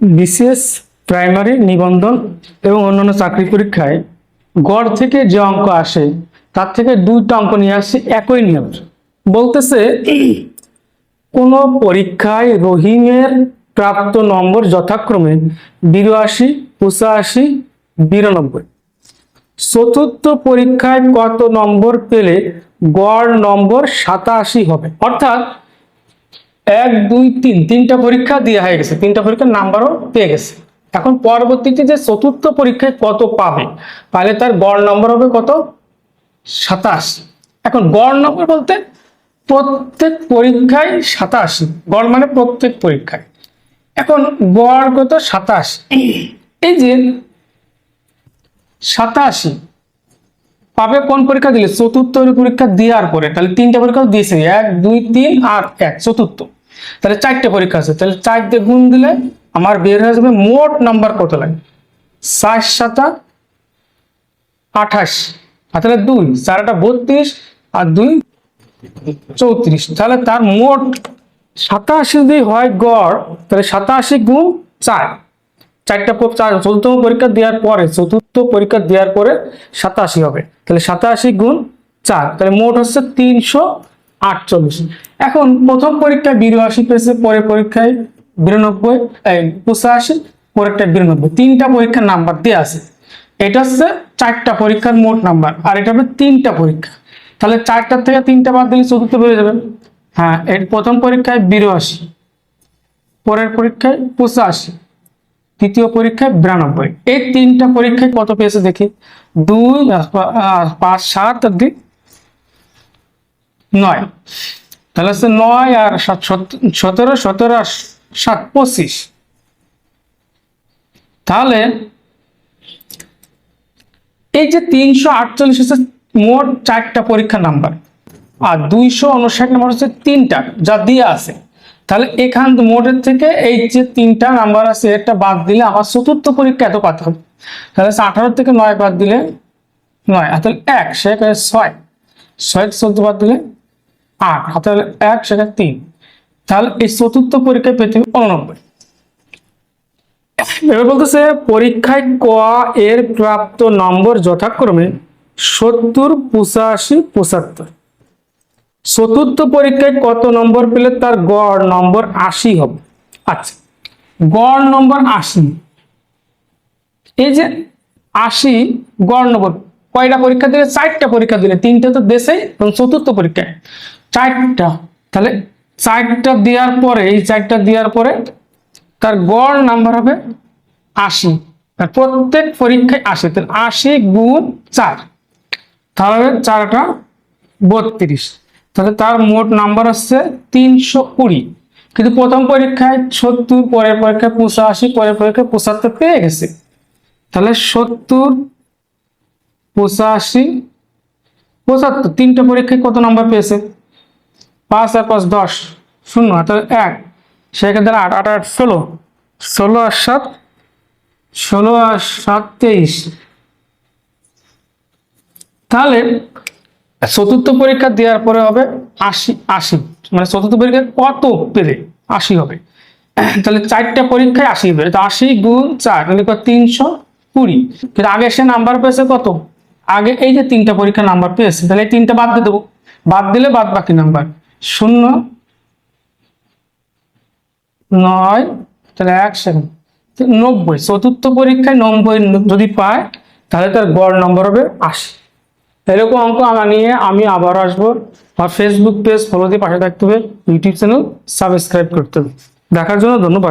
BCS, primary, নিবন্ধন এবং অন্যান্য চাকরি পরীক্ষায় গড় থেকে যে অঙ্ক আসে, তার থেকে দুইটা অঙ্ক নিয়ে আসছে একই নিয়ম। বলতেছে, কোন পরীক্ষায় রহিমের প্রাপ্ত নম্বর যথাক্রমে বিরাশি, পঁচাশি, বিরানব্বই। চতুর্থ পরীক্ষায় কত নম্বর পেলে গড় নম্বর সাতাশি হবে? অর্থাৎ এক, দুই, তিন, তিনটা পরীক্ষা দেওয়া হয়ে গেছে। তিনটা পরীক্ষার নাম্বারও পেয়ে গেছে। এখন পরবর্তীতে যে চতুর্থ পরীক্ষায় কত পাবে, তাহলে তার গড় নম্বর হবে কত? সাতাশ। এখন গড় নম্বর বলতে প্রত্যেক পরীক্ষায় সাতাশি। গড় মানে প্রত্যেক পরীক্ষায়। এখন গড় কত? সাতাশ। এই যে সাতাশি পাবে কোন পরীক্ষা দিলে? চতুর্থ পরীক্ষা দেওয়ার পরে। তাহলে তিনটা পরীক্ষা দিয়েছে। এক, দুই, তিন আর এক, চতুর্থ। তাহলে চারটে পরীক্ষা আছে। তাহলে চার দিয়ে গুণ দিলে আমার বের হয়ে যাবে মোট নাম্বার কত লাগে ষাট সাতা আঠাশ। আর তাহলে দুই চারটা বত্রিশ, আর দুই চৌত্রিশ। তাহলে তার মোট সাতাশি যদি হয় গড়, তাহলে সাতাশি গুণ চার। চারটা চার, চতুর্থ পরীক্ষা দেওয়ার পরে, চতুর্থ পরীক্ষা দেওয়ার পরে সাতাশি হবে। তাহলে সাতাশি গুণ চার, তাহলে মোট হচ্ছে তিনশো আটচল্লিশ। এখন প্রথম পরীক্ষায় বিরাশি পেয়েছে পরের পরীক্ষায় বিরানব্বই এই, পঁচাশি পরেরটা বিরানব্বই। তিনটা পরীক্ষার নাম্বার দিয়ে আছে। এটা হচ্ছে চারটা পরীক্ষার মোট নাম্বার আর এটা হবে তিনটা পরীক্ষা। তাহলে চারটার থেকে তিনটা বাদ দিলে চতুর্থ বেড়ে যাবে। হ্যাঁ এর প্রথম পরীক্ষায় বিরাশি পরের পরীক্ষায় পঁচাশি তৃতীয় পরীক্ষায় বিরানব্বই। এই তিনটা পরীক্ষায় কত পেয়েছে দেখি? দুই পাঁচ সাত আর দুই নয়। তাহলে হচ্ছে নয় আর সাত, সত- সতেরো সতেরো আর সাত, পঁচিশ। তাহলে এই যে তিনশো আটচল্লিশ হচ্ছে মোট চারটা পরীক্ষা নাম্বার, আর দুইশো উনষাট নাম্বার হচ্ছে তিনটা যা দিয়ে আছে। তাহলে এখান মোটের থেকে এই যে তিনটা নাম্বার আছে একটা বাদ দিলে আমার চতুর্থ পরীক্ষা এত পাতে হবে। তাহলে আঠারো থেকে নয় বাদ দিলে নয়, আর তাহলে এক সেখানে ছয়। ছয় চোদ্দ বাদ দিলে আট তাহলে এক, সেখানে তিন। তাহলে এই চতুর্থ পরীক্ষায় পেতে হবে এবার বলতেছে, পরীক্ষায় ক এর প্রাপ্ত নম্বর যথাক্রমে সত্তর, পঁচাশি, পঁচাত্তর। চতুর্থ পরীক্ষায় কত নম্বর পেলে তার গড় নম্বর আশি হবে? আচ্ছা গড় নম্বর আশি। এই যে আশি গড় নম্বর, কয়টা পরীক্ষা দিলে? চারটা পরীক্ষা দিলে। তিনটে তো দেশে এবং চতুর্থ পরীক্ষায়। চারটা। তাহলে চারটা দেওয়ার পরে, এই চারটা দেওয়ার পরে তার গড় নাম্বার হবে আশি। আর প্রত্যেক পরীক্ষায় আশি, তাহলে আশি গুণ চার। তাহলে চারটা বত্রিশ। তাহলে তার মোট নাম্বার হচ্ছে তিনশো কুড়ি। কিন্তু প্রথম পরীক্ষায় সত্তর, পরের পরীক্ষায় পঁচাশি, পরের পরীক্ষায় পঁচাত্তর পেয়ে গেছে। তাহলে সত্তর, পঁচাশি, পঁচাত্তর, তিনটা পরীক্ষায় কত নাম্বার পেয়েছে? পাঁচ আর পাঁচ দশ, শূন্য, তাহলে এক। সেক্ষেত্রে আট আট আট, ষোলো। ষোলো আর সাত, ষোলো আর সাত, তেইশ। তাহলে চতুর্থ পরীক্ষা দেওয়ার পরে হবে আশি আশি। মানে চতুর্থ পরীক্ষা কত পেলে? আশি হবে। তাহলে চারটা পরীক্ষায় আশি হবে তো আশি গুণ চার কত? তিনশো কুড়ি। কিন্তু আগে সে নাম্বার পেয়েছে কত? আগে এই যে তিনটা পরীক্ষা নাম্বার পেয়েছে, তাহলে এই তিনটা বাদ দিয়ে দেবো। বাদ দিলে বাদ বাকি নাম্বার। শূন্য, নয়, তাহলে এক সেকেন্ড। নব্বই, চতুর্থ পরীক্ষায় নব্বই যদি পায়, তাহলে তার গড় নম্বর হবে আশি। এরকম অঙ্ক আমার নিয়ে আমি আবার আসব। আমার ফেসবুক পেজ ফলো দিয়ে পাশে থাকতে হবে। ইউটিউব চ্যানেল সাবস্ক্রাইব করতে হবে। দেখার জন্য ধন্যবাদ।